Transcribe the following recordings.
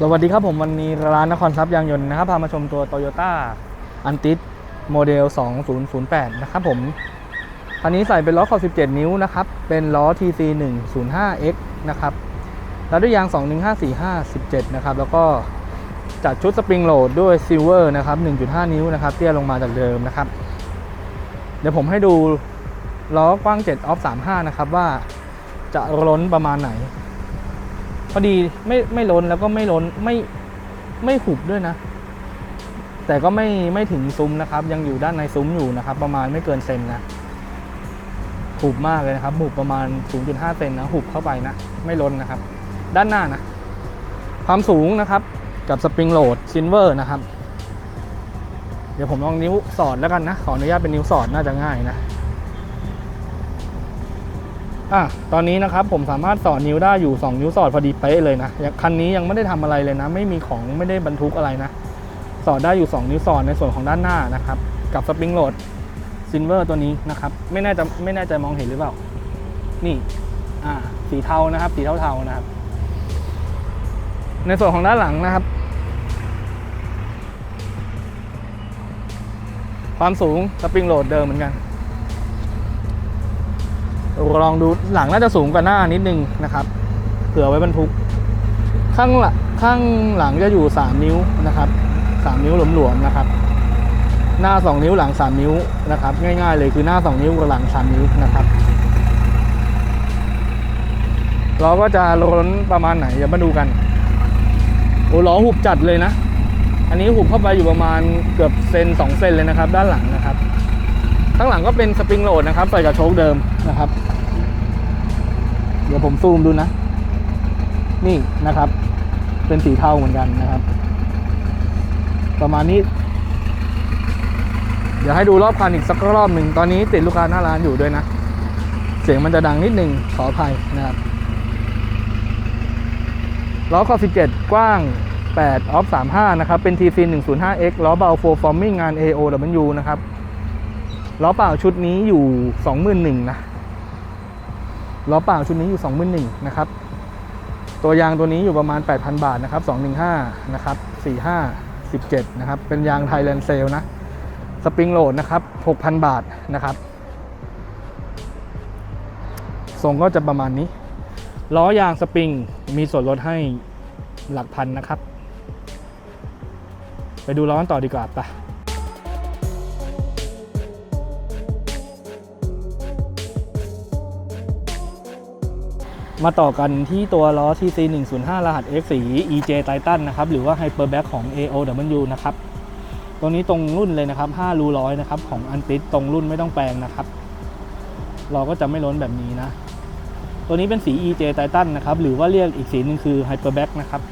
สวัสดีครับผมวันนี้ร้านนครทรัพย์ยางยนต์นะครับพามาชมตัว Toyota a n t i s โมเดล 2008 นะครับผมคันนี้ใส่เป็นล้อขอบ17 นิ้วนะครับ เป็นล้อ TC 105X นะครับแล้วด้วยยาง 21545 17นะครับ แล้วก็จัดชุดสปริงโหลดด้วยซิลเวอร์นะครับ 1.5 นิ้วนะครับ เตี้ยลงมาจากเดิมนะครับ เดี๋ยวผมให้ดูล้อกว้าง 7 ออฟ 35 นะครับว่าจะล้นประมาณไหน พอดีไม่ไม่ล้นแล้วก็ไม่ล้นไม่ไม่หุบด้วยนะ แต่ก็ไม่ไม่ถึงซุ้มนะครับ ยังอยู่ด้านในซุ้มอยู่นะครับ ประมาณไม่เกินเซนนะหุบมากเลยนะครับหุบประมาณ 0.5 เซนนะหุบเข้าไปนะ ไม่ล้นนะครับ ด้านหน้านะ ความสูงนะครับกับสปริงโหลดซินเวอร์นะครับ เดี๋ยวผมลองนิ้วสอดแล้วกันนะ ขออนุญาตเป็นนิ้วสอดน่าจะง่ายนะ อะตอนนี้นะครับผมสามารถสอดนิ้วได้อยู่ 2 นิ้วสอดพอดีเป๊ะเลยนะคันนี้ยังไม่ได้ทำอะไรเลยนะ ไม่มีของไม่ได้บรรทุกอะไรนะ สอดได้อยู่ 2 นิ้วสอดในส่วนของด้านหน้านะครับ กับสปริงโหลดซินเวอร์ตัวนี้นะครับ ไม่แน่ใจไม่แน่ใจมองเห็นหรือเปล่า นี่อ่าสีเทานะครับ สีเทาๆนะครับ ในส่วนของด้านหลังนะครับ ความสูงสปริงโหลดเดิมเหมือนกัน ลองดูหลังน่าจะสูงกว่าหน้านิดนึงนะครับ เผื่อไว้บรรทุก ข้างหลังข้างหลังจะอยู่ 3 นิ้วนะครับ 3 นิ้วหลวมๆนะครับ หน้า 2 นิ้วหลัง 3 นิ้วนะครับ ง่ายๆเลยคือหน้า 2 นิ้วกับหลัง 3 นิ้วนะครับล้อก็จะล้นประมาณไหนเดี๋ยวมาดูกันโอ้ล้อหุบจัดเลยนะ อันนี้หุบเข้าไปอยู่ประมาณเกือบเซน2เซนเลยนะครับ ด้านหลังนะครับ ข้างหลังก็เป็นสปริงโหลดนะครับใส่กับโชคเดิมนะครับ เดี๋ยวผมซูมดูนะ นี่นะครับ เป็นสีเทาเหมือนกันนะครับ ประมาณนี้ เดี๋ยวให้ดูรอบคันอีกสักรอบหนึ่งตอนนี้ติดลูกค้าหน้าร้านอยู่ด้วยนะ เสียงมันจะดังนิดนึงขออภัยนะครับล้อขอบ17 กว้าง 8 ออฟ 35 นะครับ เป็น TC 105X ล้อเบา Full Forming งาน AOW นะครับ ล้อเปล่าชุดนี้อยู่สองหมื่นหนึ่งนะล้อเปล่าชุดนี้อยู่สองหมื่นหนึ่งนะครับ ตัวยางตัวนี้อยู่ประมาณ 8,000 บาทนะครับ 215 นะครับ 45 17 นะครับ เป็นยางไทยแลนด์เซลนะ สปริงโหลดนะครับ 6,000 บาทนะครับ ทรงก็จะประมาณนี้ ล้อยางสปริงมีส่วนลดให้หลักพันนะครับ ไปดูล้อกันต่อดีกว่าปะ มาต่อกันที่ตัวล้อ TC 105รหัส F สี EJ Titan นะครับ หรือว่า Hyperback ของ AOW นะครับ ตัวนี้ตรงรุ่นเลยนะครับ 5 รูร้อยนะครับ ของอันติสตรงรุ่นไม่ต้องแปลงนะครับ เราก็จะไม่ล้นแบบนี้นะ ตัวนี้เป็นสี EJ Titan นะครับ หรือว่าเรียกอีกสีหนึ่งคือ Hyperback นะครับ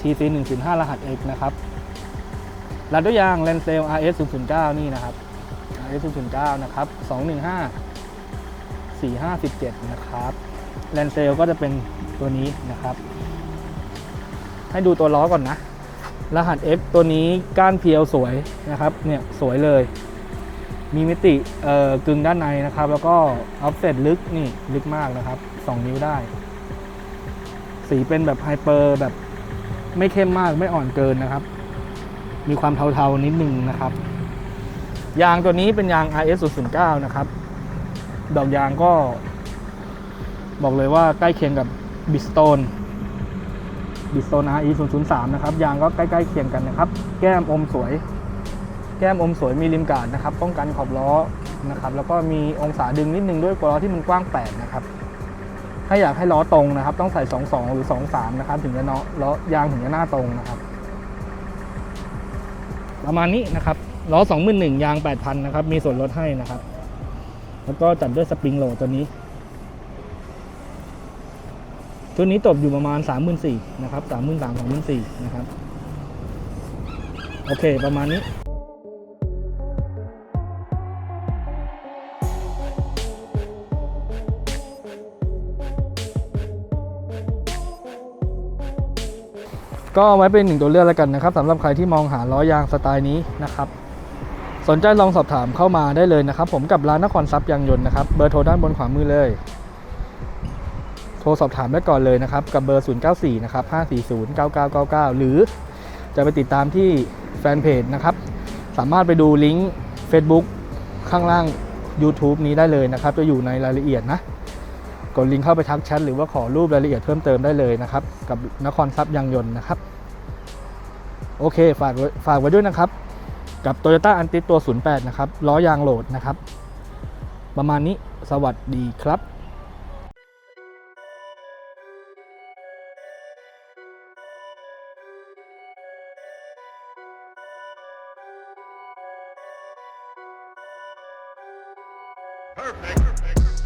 TC 105รหัส X นะครับรัดด้วยยาง Lancel RS 009นี่นะครับ RS 009นะครับ 215 457 นะครับ แลนเซลก็จะเป็นตัวนี้นะครับ ให้ดูตัวล้อก่อนนะ รหัส F ตัวนี้ก้านเพียวสวยนะครับเนี่ยสวยเลย มีมิติเอ่อกึ่งด้านในนะครับ แล้วก็ออฟเซตลึกนี่ลึกมากนะครับ 2 นิ้วได้ สีเป็นแบบไฮเปอร์แบบไม่เข้มมากไม่อ่อนเกินนะครับ มีความเทาๆนิดนึงนะครับยางตัวนี้เป็นยาง RS 009 นะครับ ดอกยางก็ บอกเลยว่าใกล้เคียงกับบิสโตนบิสโตน RE 003นะครับ ยางก็ใกล้ๆเคียงกันนะครับ แก้มอมสวย แก้มอมสวยมีริมกาดนะครับ ป้องกันขอบล้อนะครับ แล้วก็มีองศาดึงนิดนึงด้วยกล้อที่มันกว้าง 8 นะครับ ถ้าอยากให้ล้อตรงนะครับ ต้องใส่ 22 หรือ 23 นะครับ ถึงจะเนาะล้อยางถึงจะหน้าตรงนะครับ ประมาณนี้นะครับ ล้อ 21,000ยาง 8,000 นะครับ มีส่วนลดให้นะครับ แล้วก็จัดด้วยสปริงโหลดตัวนี้ ชุดนี้ตบอยู่ประมาณ 3 4 0 0 0นะครับ3 3 0 0 0 2 4 0 0 0นะครับ โอเค ประมาณนี้ก็ไว้เป็นหนึ่งตัวเลือกแล้วกันนะครับสำหรับใครที่มองหาล้อยางสไตล์นี้นะครับ สนใจลองสอบถามเข้ามาได้เลยนะครับ ผมกับร้านนครทรัพย์ยางยนต์นะครับ เบอร์โทรด้านบนขวามือเลย โทรสอบถามได้ก่อนเลยนะครับ กับเบอร์ 094 นะครับ 540 9999 หรือจะไปติดตามที่แฟนเพจนะครับ สามารถไปดูลิงก์ Facebook ข้างล่าง YouTube นี้ได้เลยนะครับ จะอยู่ในรายละเอียดนะ กดลิงก์เข้าไปทักแชทหรือว่าขอรูปรายละเอียดเพิ่มเติมได้เลยนะครับ กับนครทรัพย์ยางยนต์นะครับ โอเค ฝากไว้ฝากไว้ด้วยนะครับ กับ Toyota a n t i ตัว 08 นะครับล้อยางโหลดนะครับ ประมาณนี้สวัสดีครับ Perfect. Perfect.